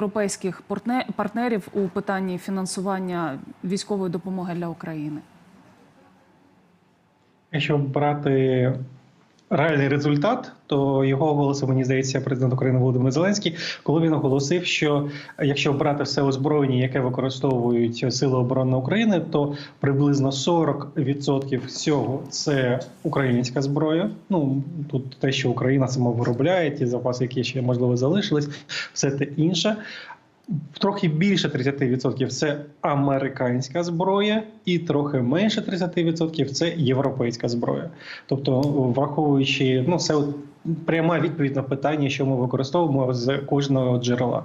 європейських партне- партнерів у питанні фінансування військової допомоги для України? Якщо брати реальний результат, то його оголосив, мені здається, президент України Володимир Зеленський, коли він оголосив, що якщо брати все озброєння, яке використовують Сили оборони України, то приблизно 40% всього це українська зброя. Ну тут те, що Україна сама виробляє, ті запаси, які ще можливо залишились, все те інше. Трохи більше 30% це американська зброя, і трохи менше 30% це європейська зброя. Тобто, враховуючи ну, це от пряма відповідь на питання, що ми використовуємо з кожного джерела.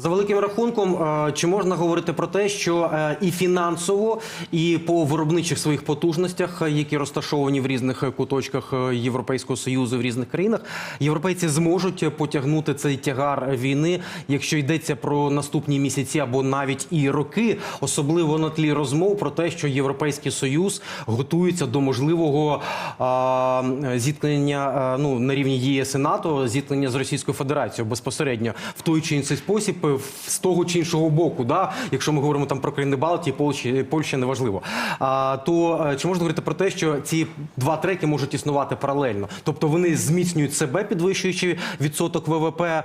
За великим рахунком, е, чи можна говорити про те, що е, і фінансово, і по виробничих своїх потужностях, які розташовані в різних куточках е, Європейського союзу в різних країнах, європейці зможуть потягнути цей тягар війни, якщо йдеться про наступні місяці або навіть і роки, особливо на тлі розмов про те, що Європейський союз готується до можливого а, зіткнення ну на рівні ЄС і НАТО, зіткнення з Російською Федерацією безпосередньо в той чи інший спосіб, з того чи іншого боку, да, якщо ми говоримо там про країни Балтії, Польщі, Польща неважливо. А то е, чи можна говорити про те, що ці два треки можуть існувати паралельно? Тобто вони зміцнюють себе, підвищуючи відсоток ВВП, е,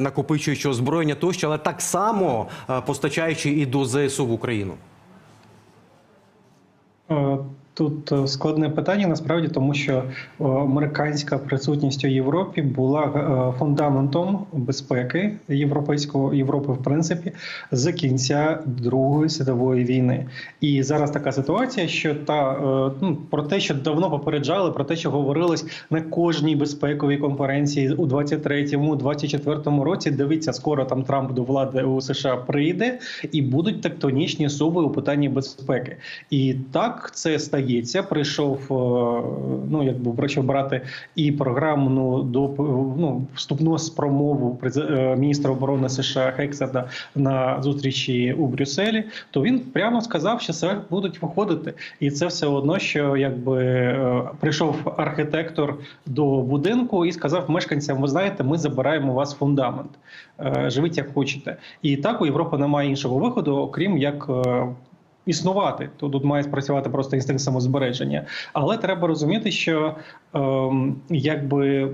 накопичуючи озброєння тощо, але так само е, постачаючи і до ЗСУ в Україну. Тут е, складне питання насправді, тому що е, американська присутність у Європі була е, фундаментом безпеки європейського Європи, в принципі, з кінця Другої світової війни. І зараз така ситуація, що та ну про те, що давно попереджали, про те, що говорилось на кожній безпековій конференції у 23-му, 24-му році. Дивіться, скоро там Трамп до влади у США прийде, і будуть тектонічні суви у питанні безпеки. І так це стається. Прийшов е, ну якби прийшов брати і програмну до ну вступну промову е, міністра оборони США Хексета на зустрічі у Брюсселі. То він прямо сказав, що це будуть виходити, і це все одно, що якби е, прийшов архітектор до будинку і сказав мешканцям: ви знаєте, ми забираємо у вас фундамент. Живіть як хочете, і так у Європи немає іншого виходу, окрім як існувати. Тут має спрацювати просто інстинкт самозбереження. Але треба розуміти, що ем, якби.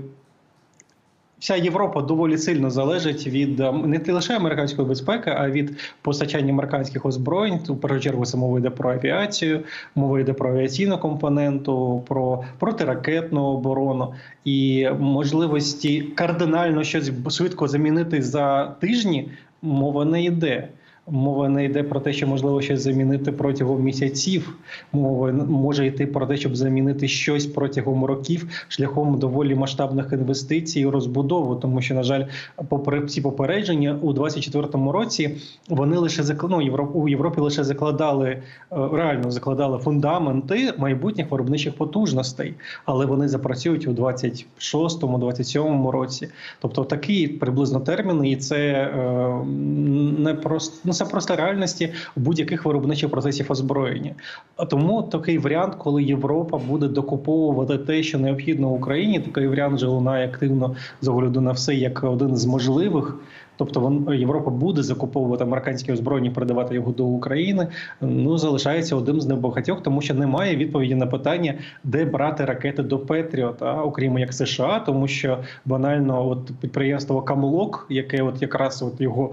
Вся Європа доволі сильно залежить від не лише американської безпеки, а від постачання американських озброєнь. У першу чергу це мова йде про авіацію, мова йде про авіаційну компоненту, про протиракетну оборону і можливості кардинально щось швидко замінити за тижні. Мова не йде. Мова не йде про те, що можливо щось замінити протягом місяців. Мова може йти про те, щоб замінити щось протягом років шляхом доволі масштабних інвестицій і розбудову. Тому що, на жаль, попри всі попередження у 2024 році вони лише ну, Європ, у Європі лише закладали е, реально закладали фундаменти майбутніх виробничих потужностей, але вони запрацюють у 26-27 році. Тобто такі приблизно терміни, і це е, не просто ну це просто реальності будь-яких виробничих процесів озброєння. Тому такий варіант, коли Європа буде докуповувати те, що необхідно Україні, такий варіант вже лунає активно з огляду на все як один з можливих. Тобто вон Європа буде закуповувати американське озброєння, передавати його до України. Ну залишається одним з небагатьох, тому що немає відповіді на питання, де брати ракети до Петріота, окрім як США, тому що банально, от підприємство Камлок, яке от якраз от його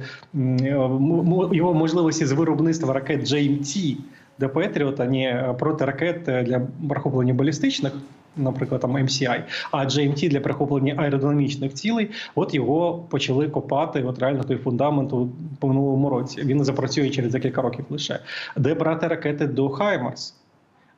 його можливості з виробництва ракет JMT до Петріота, не проти ракет для прихоплення балістичних наприклад, там MCI, а GMT для прихоплення аеродинамічних цілей. От його почали копати. От реально той фундамент у минулому році. Він запрацює через декілька років лише де брати ракети до Хаймарс.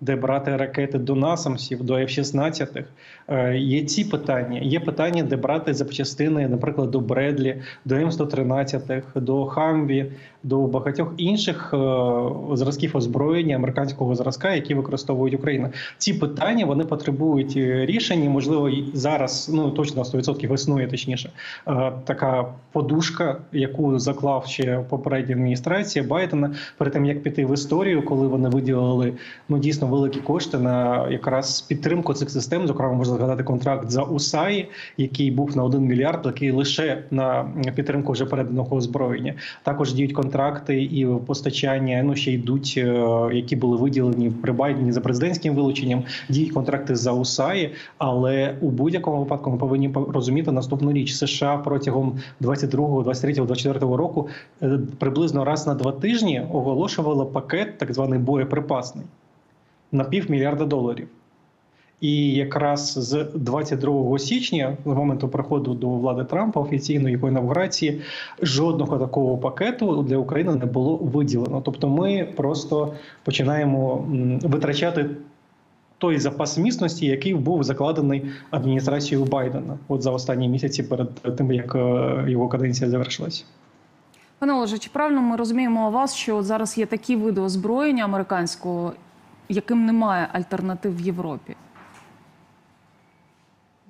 Де брати ракети до насамсів, до F-16. Е, Є ці питання. Є питання, де брати запчастини, наприклад, до Бредлі, до М113, до Хамві, до багатьох інших е, зразків озброєння американського зразка, які використовують Україна. Ці питання вони потребують рішення. Можливо, зараз ну точно 100% існує точніше е, така подушка, яку заклав ще попередня адміністрація Байдена перед тим як піти в історію, коли вони виділили ну дійсно великі кошти на якраз підтримку цих систем. Зокрема, можна згадати контракт за УСАї, який був на 1 мільярд, який лише на підтримку вже переданого озброєння. Також діють контракти і постачання. Ну ще йдуть, е, які були виділені при Байдені за президентським вилученням. Діють контракти за УСАї, але у будь-якому випадку ми повинні по- розуміти наступну річ: США протягом 22, 23, 24 року е, приблизно раз на два тижні оголошувала пакет, так званий боєприпасний, на півмільярда доларів. І якраз з 22 січня, з моменту приходу до влади Трампа, офіційної його інавгурації, жодного такого пакету для України не було виділено. Тобто, ми просто починаємо витрачати той запас міцності, який був закладений адміністрацією Байдена, от за останні місяці перед тим, як е, його каденція завершилася. Пане Олеже, чи правильно ми розуміємо вас, що зараз є такі види озброєння американського, яким немає альтернатив в Європі?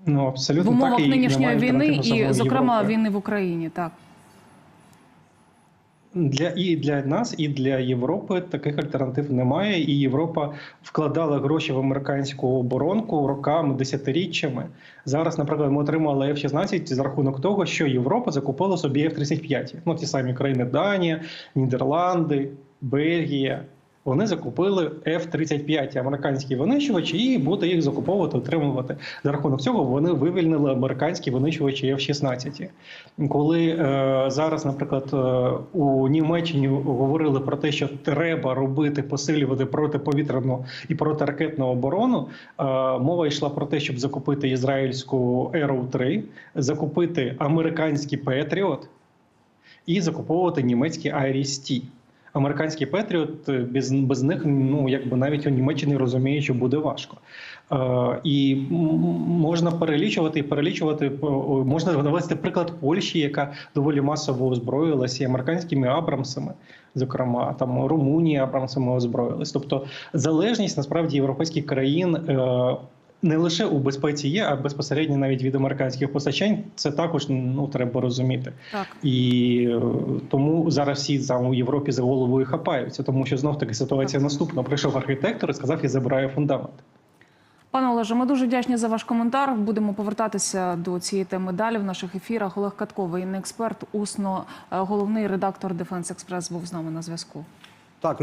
Ну абсолютно В умовах так, і нинішньої війни і, зокрема, Європи. війни в Україні, так. Для і для нас, і для Європи таких альтернатив немає. І Європа вкладала гроші в американську оборонку роками, десятиріччями. Зараз, наприклад, ми отримали F-16 за рахунок того, що Європа закупила собі F-35. Ну ті самі країни Данія, Нідерланди, Бельгія. Вони закупили F-35 американські винищувачі і буде їх закуповувати, отримувати. За рахунок цього вони вивільнили американські винищувачі F-16. Коли е, зараз, наприклад, е, у Німеччині говорили про те, що треба робити посилювати протиповітряну і протиракетну оборону, е, мова йшла про те, щоб закупити ізраїльську Arrow 3, закупити американський Петріот і закуповувати німецький Iris-T. Американський Петріот е, без, без них ну якби навіть у Німеччині розуміє, що буде важко. Е, і можна перелічувати і перелічувати. е, Можна навести приклад Польщі, яка доволі масово озброїлася і американськими Абрамсами, зокрема там Румунія Абрамсами озброїлась. Тобто залежність насправді європейських країн. Е, не лише у безпеці є, а безпосередньо навіть від американських постачань. Це також ну треба розуміти. Так. І е, тому зараз всі там у Європі за головою хапаються, тому що знов таки ситуація наступна. Прийшов архітектор і сказав, я забираю фундамент. Пане Олеже, ми дуже вдячні за ваш коментар. Будемо повертатися до цієї теми далі в наших ефірах. Олег Катко, воєнний експерт, усно е, головний редактор Дефенс Експрес був з нами на зв'язку. Так,